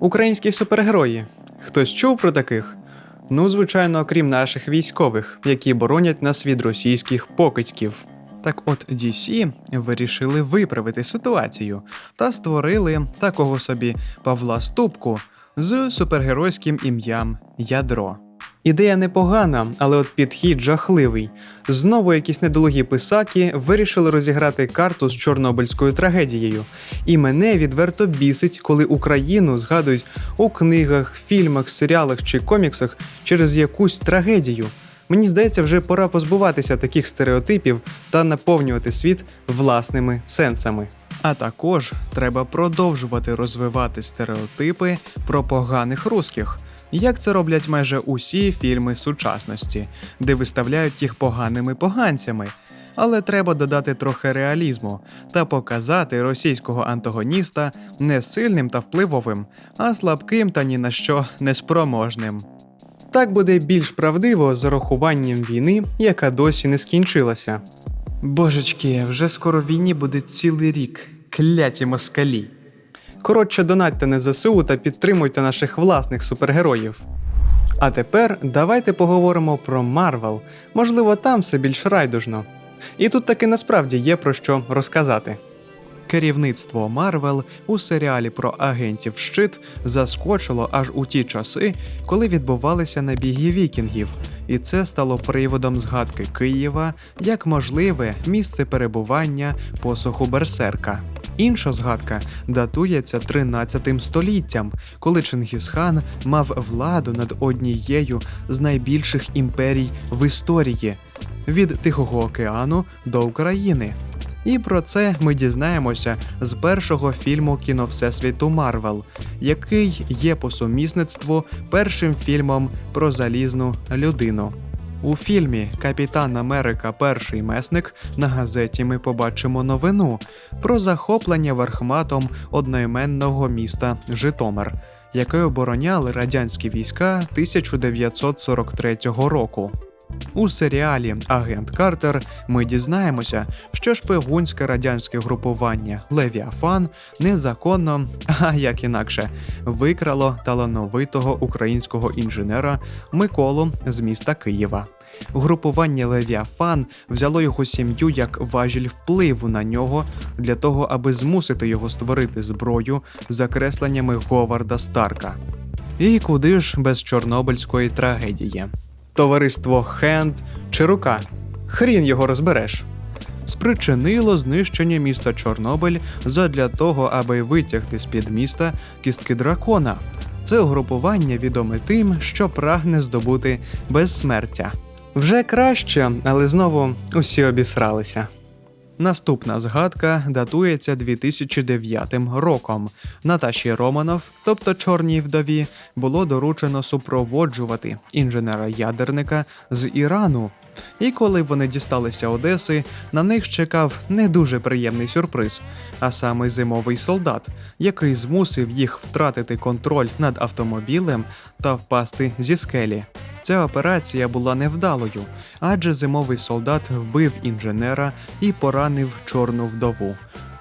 Українські супергерої. Хтось чув про таких? Ну, звичайно, окрім наших військових, які боронять нас від російських покидьків. Так от DC вирішили виправити ситуацію та створили такого собі Павла Ступку з супергеройським ім'ям Ядро. Ідея непогана, але от підхід жахливий. Знову якісь недолугі писаки вирішили розіграти карту з чорнобильською трагедією. І мене відверто бісить, коли Україну згадують у книгах, фільмах, серіалах чи коміксах через якусь трагедію. Мені здається, вже пора позбуватися таких стереотипів та наповнювати світ власними сенсами. А також треба продовжувати розвивати стереотипи про поганих русських, як це роблять майже усі фільми сучасності, де виставляють їх поганими поганцями. Але треба додати трохи реалізму та показати російського антагоніста не сильним та впливовим, а слабким та ні на що неспроможним. Так буде більш правдиво з урахуванням війни, яка досі не скінчилася. Божечки, вже скоро війні буде цілий рік. Кляті москалі. Коротше, донатьте на ЗСУ та підтримуйте наших власних супергероїв. А тепер давайте поговоримо про Марвел. Можливо, там все більш райдужно. І тут таки насправді є про що розказати. Керівництво Марвел у серіалі про агентів щит заскочило аж у ті часи, коли відбувалися набіги вікінгів, і це стало приводом згадки Києва як можливе місце перебування посоху Берсерка. Інша згадка датується 13 століттям, коли Чингісхан мав владу над однією з найбільших імперій в історії від Тихого океану до України. І про це ми дізнаємося з першого фільму кіно Всесвіту Марвел, який є по сумісництву першим фільмом про залізну людину. У фільмі Капітан Америка Перший месник на газеті ми побачимо новину про захоплення верхматом одноіменного міста Житомир, яке обороняли радянські війська 1943 року. У серіалі Агент Картер ми дізнаємося, що шпигунське радянське групування Левіафан незаконно, а як інакше, викрало талановитого українського інженера Миколу з міста Києва. Групування Левіафан взяло його сім'ю як важіль впливу на нього для того, аби змусити його створити зброю за кресленнями Говарда Старка. І куди ж без чорнобильської трагедії? Товариство Хенд чи рука. Хрін його розбереш. Спричинило знищення міста Чорнобиль задля того, аби витягти з-під міста кістки дракона. Це угрупування відоме тим, що прагне здобути безсмертя. Вже краще, але знову усі обісралися. Наступна згадка датується 2009 роком. Наташі Романов, тобто чорній вдові, було доручено супроводжувати інженера-ядерника з Ірану. І коли вони дісталися Одеси, на них чекав не дуже приємний сюрприз, а саме зимовий солдат, який змусив їх втратити контроль над автомобілем та впасти зі скелі. Ця операція була невдалою, адже зимовий солдат вбив інженера і поранив чорну вдову.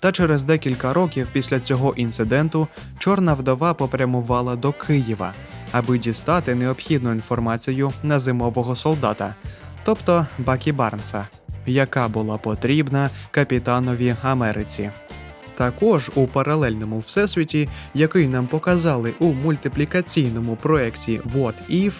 Та через декілька років після цього інциденту чорна вдова попрямувала до Києва, аби дістати необхідну інформацію на зимового солдата, тобто Бакі Барнса, яка була потрібна капітанові Америці. Також у паралельному всесвіті, який нам показали у мультиплікаційному проєкті What If,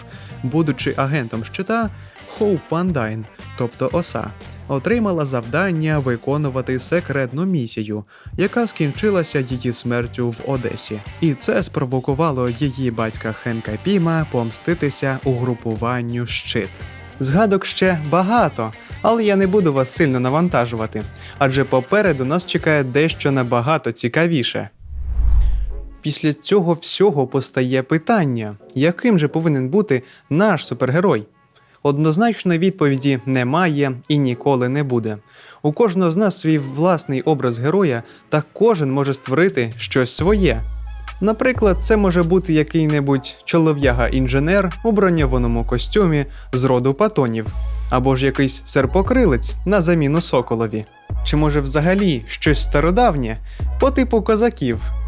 будучи агентом щита, Хоуп Ван Дайн, тобто Оса, отримала завдання виконувати секретну місію, яка скінчилася її смертю в Одесі. І це спровокувало її батька Хенка Піма помститися угрупуванню щит. Згадок ще багато, але я не буду вас сильно навантажувати, адже попереду нас чекає дещо набагато цікавіше. Після цього всього постає питання, яким же повинен бути наш супергерой? Однозначної відповіді немає і ніколи не буде. У кожного з нас свій власний образ героя, та кожен може створити щось своє. Наприклад, це може бути який-небудь чолов'яга-інженер у броньованому костюмі з роду патонів, або ж якийсь серпокрилець на заміну соколові, чи може взагалі щось стародавнє по типу козаків.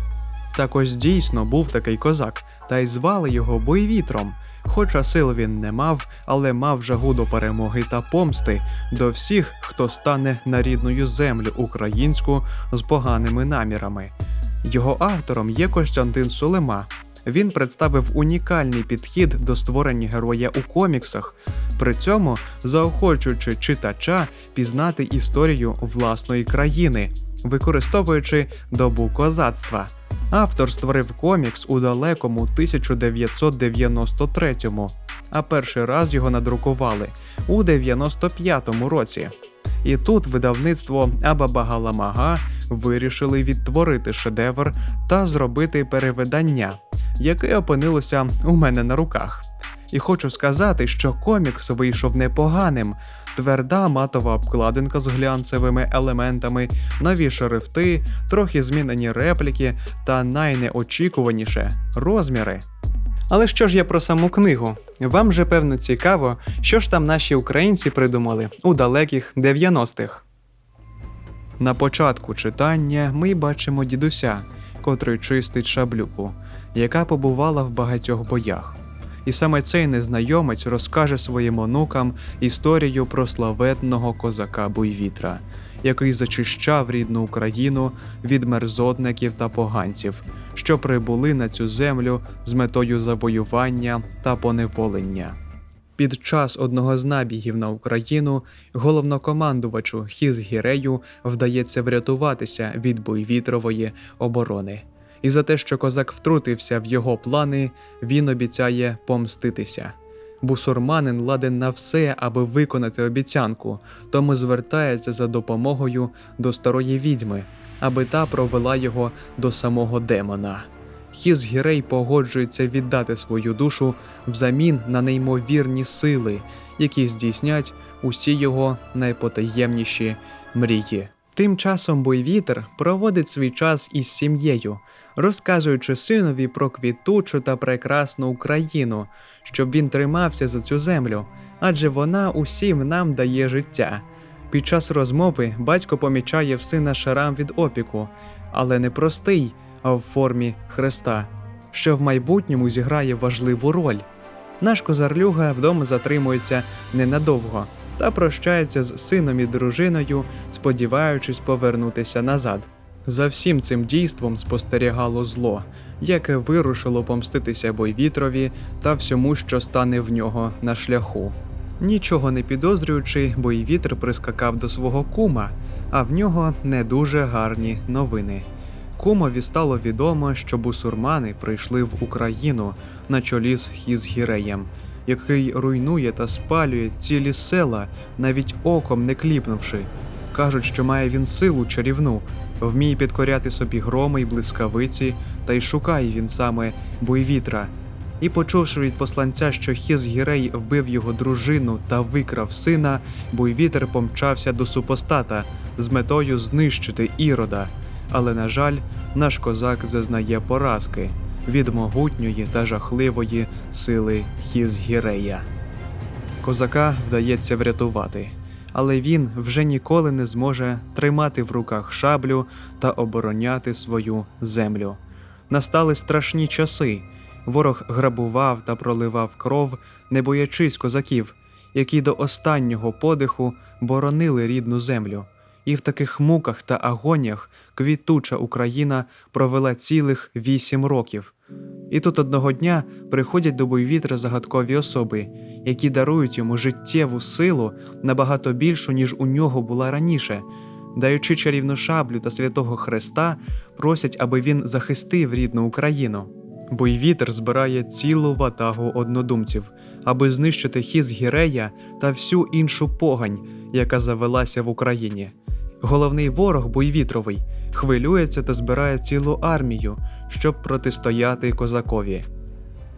Так ось дійсно був такий козак, та й звали його Бойвітром. Хоча сил він не мав, але мав жагу до перемоги та помсти до всіх, хто стане на рідною землю українську з поганими намірами. Його автором є Костянтин Сулема. Він представив унікальний підхід до створення героя у коміксах, при цьому заохочуючи читача пізнати історію власної країни, використовуючи добу козацтва. Автор створив комікс у далекому 1993-му, а перший раз його надрукували у 95-му році. І тут видавництво Абабагаламага вирішили відтворити шедевр та зробити перевидання, яке опинилося у мене на руках. І хочу сказати, що комікс вийшов непоганим. Тверда матова обкладинка з глянцевими елементами, нові шрифти, трохи змінені репліки та найнеочікуваніше розміри. Але що ж я про саму книгу? Вам же певно цікаво, що ж там наші українці придумали у далеких 90-х. На початку читання ми бачимо дідуся, котрий чистить шаблюку, яка побувала в багатьох боях. І саме цей незнайомець розкаже своїм онукам історію про славетного козака Буйвітра, який зачищав рідну Україну від мерзотників та поганців, що прибули на цю землю з метою завоювання та поневолення. Під час одного з набігів на Україну головнокомандувачу Хізгірею вдається врятуватися від Буйвітрової оборони. І за те, що козак втрутився в його плани, він обіцяє помститися. Бусурманин ладен на все, аби виконати обіцянку, тому звертається за допомогою до старої відьми, аби та провела його до самого демона. Хізгірей погоджується віддати свою душу взамін на неймовірні сили, які здійснять усі його найпотаємніші мрії. Тим часом Буйвітер проводить свій час із сім'єю, розказуючи синові про квітучу та прекрасну Україну, щоб він тримався за цю землю, адже вона усім нам дає життя. Під час розмови батько помічає в сина шрам від опіку, але не простий, а в формі хреста, що в майбутньому зіграє важливу роль. Наш козарлюга вдома затримується ненадовго та прощається з сином і дружиною, сподіваючись повернутися назад. За всім цим дійством спостерігало зло, яке вирушило помститися Бойвітрові та всьому, що стане в нього на шляху. Нічого не підозрюючи, Бойвітр прискакав до свого кума, а в нього не дуже гарні новини. Кумові стало відомо, що бусурмани прийшли в Україну на чолі з Хізгіреєм, який руйнує та спалює цілі села, навіть оком не кліпнувши. Кажуть, що має він силу чарівну, вміє підкоряти собі громи й блискавиці, та й шукає він саме Буйвітра. І почувши від посланця, що Хізгірей вбив його дружину та викрав сина, Буйвітер помчався до супостата з метою знищити ірода. Але, на жаль, наш козак зазнає поразки від могутньої та жахливої сили Хізгірея. Козака вдається врятувати, але він вже ніколи не зможе тримати в руках шаблю та обороняти свою землю. Настали страшні часи. Ворог грабував та проливав кров, не боячись козаків, які до останнього подиху боронили рідну землю. І в таких муках та агоніях квітуча Україна провела цілих вісім років. І тут одного дня приходять до Буйвітра загадкові особи, які дарують йому життєву силу набагато більшу, ніж у нього була раніше. Даючи чарівну шаблю та святого Христа, просять, аби він захистив рідну Україну. Буйвітер збирає цілу ватагу однодумців, аби знищити хіз Гірея та всю іншу погань, яка завелася в Україні. Головний ворог Буйвітровий хвилюється та збирає цілу армію, щоб протистояти козакові.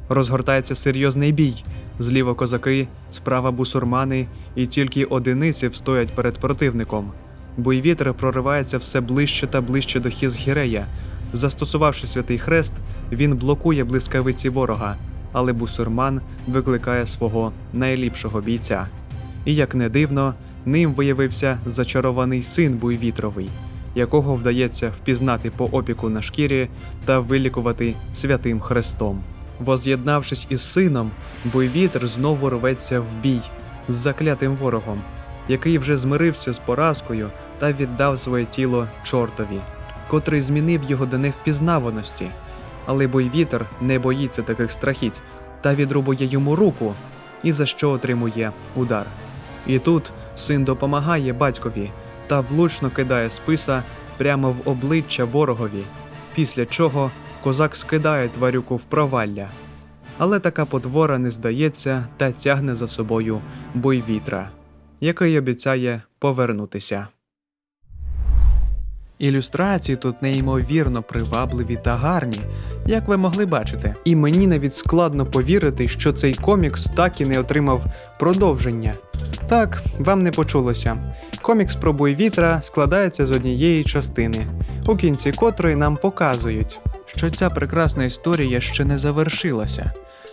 Розгортається серйозний бій. Зліва козаки, справа бусурмани, і тільки одиниці встоять перед противником. Буйвітер проривається все ближче та ближче до Хізгірея. Застосувавши святий хрест, він блокує блискавиці ворога, але бусурман викликає свого найліпшого бійця. І як не дивно, ним виявився зачарований син Буйвітровий. якого вдається впізнати по опіку на шкірі та вилікувати святим хрестом. Воз'єднавшись із сином, бойвітер знову рветься в бій з заклятим ворогом, який вже змирився з поразкою та віддав своє тіло чортові, котрий змінив його до невпізнаваності. Але бойвітер не боїться таких страхіть та відрубує йому руку, і за що отримує удар. І тут син допомагає батькові та влучно кидає списа прямо в обличчя ворогові, після чого козак скидає тварюку в провалля. Але така потвора не здається та тягне за собою бойвітра, який обіцяє повернутися. Ілюстрації тут неймовірно привабливі та гарні, як ви могли бачити. І мені навіть складно повірити, що цей комікс так і не отримав продовження. Так, вам не почулося. Комікс про бойвітра складається з однієї частини, у кінці котрої нам показують, що ця прекрасна історія ще не завершилася,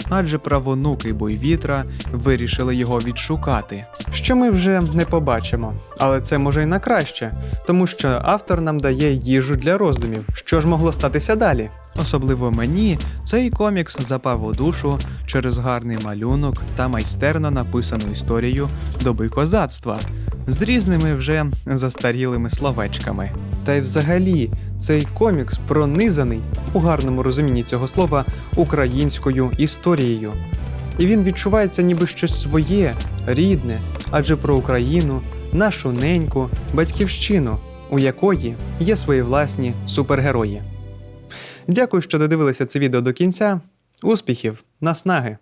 адже правонуки бойвітра вирішили його відшукати. Що ми вже не побачимо, але це може й на краще, тому що автор нам дає їжу для роздумів, що ж могло статися далі. Особливо мені цей комікс запав у душу через гарний малюнок та майстерно написану історію доби козацтва з різними вже застарілими словечками. Та й взагалі цей комікс пронизаний у гарному розумінні цього слова українською історією. І він відчувається ніби щось своє, рідне, адже про Україну, нашу неньку, батьківщину, у якої є свої власні супергерої. Дякую, що додивилися це відео до кінця. Успіхів, наснаги!